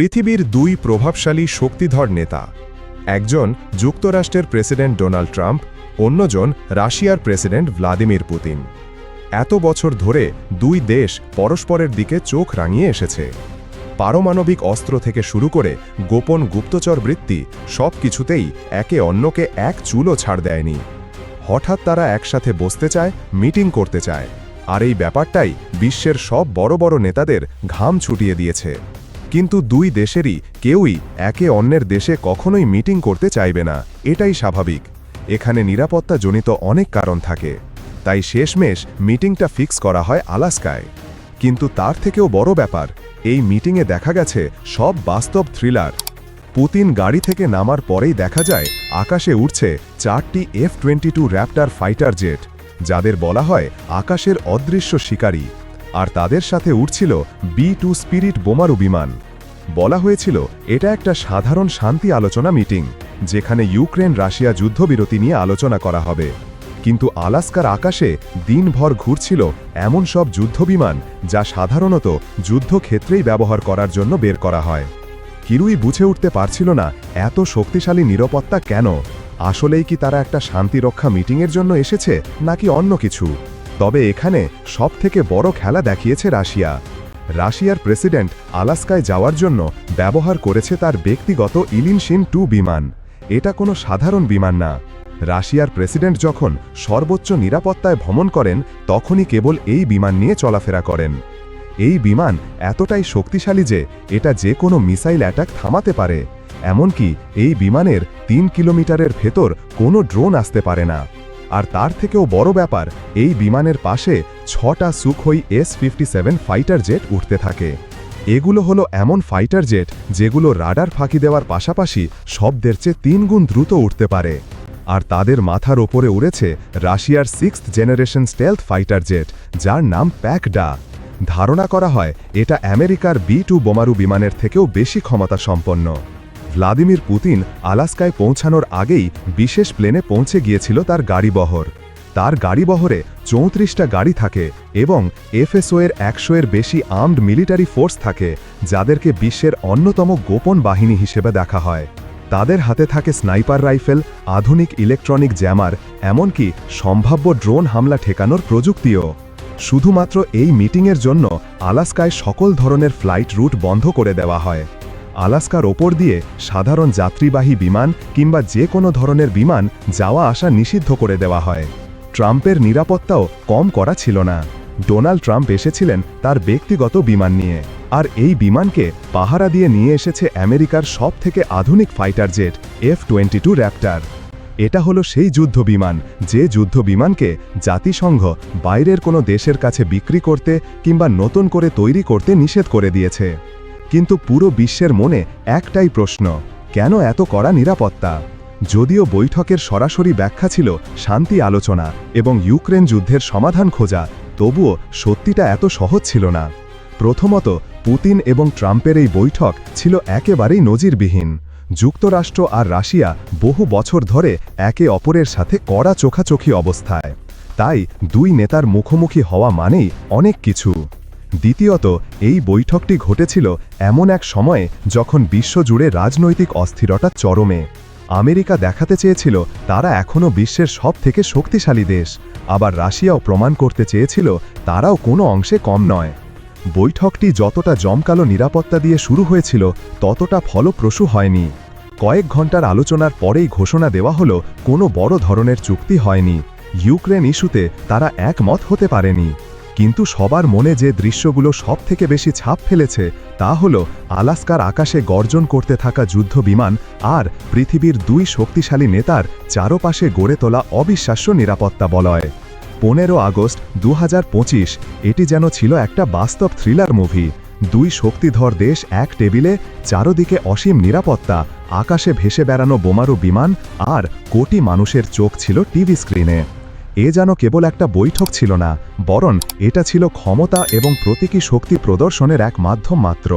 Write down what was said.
পৃথিবীর দুই প্রভাবশালী শক্তিধর নেতা। একজন যুক্তরাষ্ট্রের প্রেসিডেন্ট ডোনাল্ড ট্রাম্প, অন্যজন রাশিয়ার প্রেসিডেন্ট ভ্লাদিমির পুতিন। এত বছর ধরে দুই দেশ পরস্পরের দিকে চোখ রাঙিয়ে এসেছে। পারমাণবিক অস্ত্র থেকে শুরু করে গোপন গুপ্তচর বৃত্তি সব কিছুতেই একে অন্যকে এক চুলও ছাড় দেয়নি। হঠাৎ তারা একসাথে বসতে চায়, মিটিং করতে চায়। আর এই ব্যাপারটাই বিশ্বের সব বড় বড় নেতাদের ঘাম ছুটিয়ে দিয়েছে। কিন্তু দুই দেশেরই কেউই একে অন্যের দেশে কখনোই মিটিং করতে চাইবে না, এটাই স্বাভাবিক। এখানে নিরাপত্তাজনিত অনেক কারণ থাকে। তাই শেষমেশ মিটিংটা ফিক্স করা হয় আলাস্কায়। কিন্তু তার থেকেও বড় ব্যাপার, এই মিটিংয়ে দেখা গেছে সব বাস্তব থ্রিলার। পুতিন গাড়ি থেকে নামার পরেই দেখা যায়, আকাশে উঠছে চারটি F twenty two Raptor fighter jet, যাদের বলা হয় আকাশের অদৃশ্য শিকারী। আর তাদের সাথে উঠছিল বি টু স্পিরিট বোমারু বিমান। বলা হয়েছিল, এটা একটা সাধারণ শান্তি আলোচনা মিটিং, যেখানে ইউক্রেন রাশিয়া যুদ্ধবিরতি নিয়ে আলোচনা করা হবে। কিন্তু আলাস্কার আকাশে দিনভর ঘুরছিল এমন সব যুদ্ধবিমান, যা সাধারণত যুদ্ধক্ষেত্রেই ব্যবহার করার জন্য বের করা হয়। কিরুই বুঝে উঠতে পারছিল না, এত শক্তিশালী নিরাপত্তা কেন? আসলেই কি তারা একটা শান্তিরক্ষা মিটিংয়ের জন্য এসেছে, নাকি অন্য কিছু? তবে এখানে সবথেকে বড় খেলা দেখিয়েছে রাশিয়া। রাশিয়ার প্রেসিডেন্ট আলাস্কায় যাওয়ার জন্য ব্যবহার করেছে তার ব্যক্তিগত ইলিনশিন টু বিমান। এটা কোনো সাধারণ বিমান না। রাশিয়ার প্রেসিডেন্ট যখন সর্বোচ্চ নিরাপত্তায় ভ্রমণ করেন, তখনই কেবল এই বিমান নিয়ে চলাফেরা করেন। এই বিমান এতটাই শক্তিশালী যে এটা যে কোনো মিসাইল অ্যাটাক থামাতে পারে। এমনকি এই বিমানের তিন কিলোমিটারের ভেতর কোনো ড্রোন আসতে পারে না। আর তার থেকেও বড় ব্যাপার, এই বিমানের পাশে ছটা Sukhoi S fifty seven fighter jet উঠতে থাকে। এগুলো হলো এমন ফাইটার জেট যেগুলো রাডার ফাঁকি দেওয়ার পাশাপাশি শব্দের চেয়ে তিন গুণ দ্রুত উঠতে পারে। আর তাদের মাথার ওপরে উড়েছে রাশিয়ার sixth generation stealth fighter jet, যার নাম প্যাকডা। ধারণা করা হয়, এটা আমেরিকার বি টু বোমারু বিমানের থেকেও বেশি ক্ষমতা সম্পন্ন ভ্লাদিমির পুতিন আলাস্কায় পৌঁছানোর আগেই বিশেষ প্লেনে পৌঁছে গিয়েছিল তার গাড়িবহর। তার গাড়িবহরে চৌত্রিশটা গাড়ি থাকে এবং এফএসও এর একশো এর বেশি আর্মড মিলিটারি ফোর্স থাকে, যাদেরকে বিশ্বের অন্যতম গোপন বাহিনী হিসেবে দেখা হয়। তাদের হাতে থাকে স্নাইপার রাইফেল, আধুনিক ইলেকট্রনিক জ্যামার, এমনকি সম্ভাব্য ড্রোন হামলা ঠেকানোর প্রযুক্তিও। শুধুমাত্র এই মিটিংয়ের জন্য আলাস্কায় সকল ধরনের ফ্লাইট রুট বন্ধ করে দেওয়া হয়। আলাস্কার ওপর দিয়ে সাধারণ যাত্রীবাহী বিমান কিংবা যে কোনো ধরনের বিমান যাওয়া আসা নিষিদ্ধ করে দেওয়া হয়। ট্রাম্পের নিরাপত্তাও কম করা ছিল না। ডোনাল্ড ট্রাম্প এসেছিলেন তার ব্যক্তিগত বিমান নিয়ে। আর এই বিমানকে পাহারা দিয়ে নিয়ে এসেছে আমেরিকার সব থেকে আধুনিক fighter jet F twenty two Raptor. এটা হলো সেই যুদ্ধ বিমান, যে যুদ্ধ বিমানকে জাতিসংঘ বাইরের কোনো দেশের কাছে বিক্রি করতে কিংবা নতুন করে তৈরি করতে নিষেধ করে দিয়েছে। কিন্তু পুরো বিশ্বের মনে একটাই প্রশ্ন, কেন এত কড়া নিরাপত্তা? যদিও বৈঠকের সরাসরি ব্যাখ্যা ছিল শান্তি আলোচনা এবং ইউক্রেন যুদ্ধের সমাধান খোঁজা, তবুও সত্যিটা এত সহজ ছিল না। প্রথমত, পুতিন এবং ট্রাম্পের এই বৈঠক ছিল একেবারেই নজিরবিহীন। যুক্তরাষ্ট্র আর রাশিয়া বহু বছর ধরে একে অপরের সাথে কড়া চোখাচোখি অবস্থায়। তাই দুই নেতার মুখোমুখি হওয়া মানেই অনেক কিছু। দ্বিতীয়ত, এই বৈঠকটি ঘটেছিল এমন এক সময়ে যখন বিশ্বজুড়ে রাজনৈতিক অস্থিরতা চরমে। আমেরিকা দেখাতে চেয়েছিল তারা এখনও বিশ্বের সব থেকে শক্তিশালী দেশ। আবার রাশিয়াও প্রমাণ করতে চেয়েছিল তারাও কোনো অংশে কম নয়। বৈঠকটি যতটা জমকালো নিরাপত্তা দিয়ে শুরু হয়েছিল, ততটা ফলপ্রসূ হয়নি। কয়েক ঘণ্টার আলোচনার পরেই ঘোষণা দেওয়া হলো, কোনো বড় ধরনের চুক্তি হয়নি। ইউক্রেন ইস্যুতে তারা একমত হতে পারেনি। কিন্তু সবার মনে যে দৃশ্যগুলো সব থেকে বেশি ছাপ ফেলেছে, তা হল আলাস্কার আকাশে গর্জন করতে থাকা যুদ্ধ বিমান আর পৃথিবীর দুই শক্তিশালী নেতার চারপাশে গড়ে তোলা অবিশ্বাস্য নিরাপত্তা বলয়। পনেরো আগস্ট দু হাজার পঁচিশ, এটি যেন ছিল একটা বাস্তব থ্রিলার মুভি। দুই শক্তিধর দেশ এক টেবিলে, চারদিকে অসীম নিরাপত্তা, আকাশে ভেসে বেড়ানো বোমারু বিমান আর কোটি মানুষের চোখ ছিল টিভি স্ক্রিনে। এ যেন কেবল একটা বৈঠক ছিল না, বরং এটা ছিল ক্ষমতা এবং প্রতীকী শক্তি প্রদর্শনের এক মাধ্যম মাত্র।